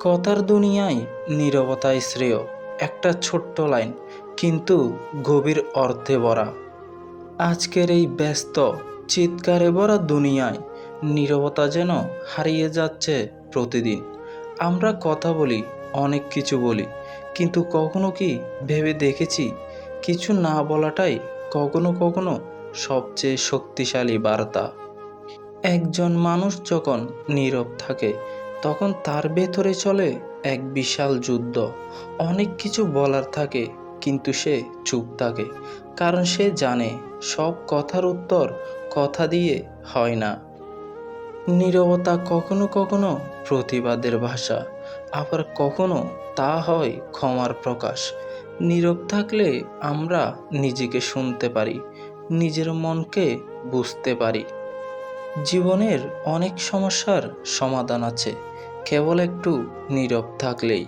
কথার দুনিয়ায় নীরবতায় শ্রেয়, একটা ছোট্ট লাইন, কিন্তু গভীর অর্থে ভরা। আজকের এই ব্যস্ত, চিৎকারে ভরা দুনিয়ায় নীরবতা যেন হারিয়ে যাচ্ছে প্রতিদিন। আমরা কথা বলি, অনেক কিছু বলি, কিন্তু কখনো কি ভেবে দেখেছি? কিছু না বলাটাই কখনো কখনো সবচেয়ে শক্তিশালী বার্তা। একজন মানুষ যখন নীরব থাকে তখন তার ভেতরে চলে এক বিশাল যুদ্ধ। অনেক কিছু বলার থাকে, কিন্তু সে চুপ থাকে, কারণ সে জানে সব কথার উত্তর কথা দিয়ে হয় না। নীরবতা কখনো কখনো প্রতিবাদের ভাষা, আবার কখনো তা হয় ক্ষমার প্রকাশ। নীরব থাকলে আমরা নিজেকে শুনতে পারি, নিজের মনকে বুঝতে পারি। জীবনের অনেক সমস্যার সমাধান আছে। কেবল একটু নীরব থাকলেই।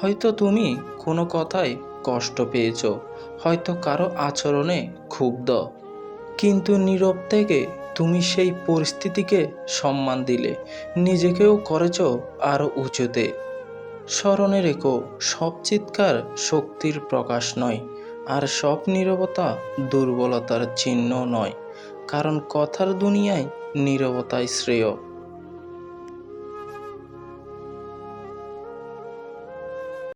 হয়তো তুমি কোনো কথায় কষ্ট পেয়েছ, হয়তো কারও আচরণে ক্ষুব্ধ। কিন্তু নীরব থেকে তুমি সেই পরিস্থিতিকে সম্মান দিলে, নিজেকেও করেছ আরও উঁচুতে। স্মরণে রেখো, সব চিৎকার শক্তির প্রকাশ নয়, আর সব নীরবতা দুর্বলতার চিহ্ন নয়, কারণ কথার দুনিয়ায় নীরবতাই শ্রেয়।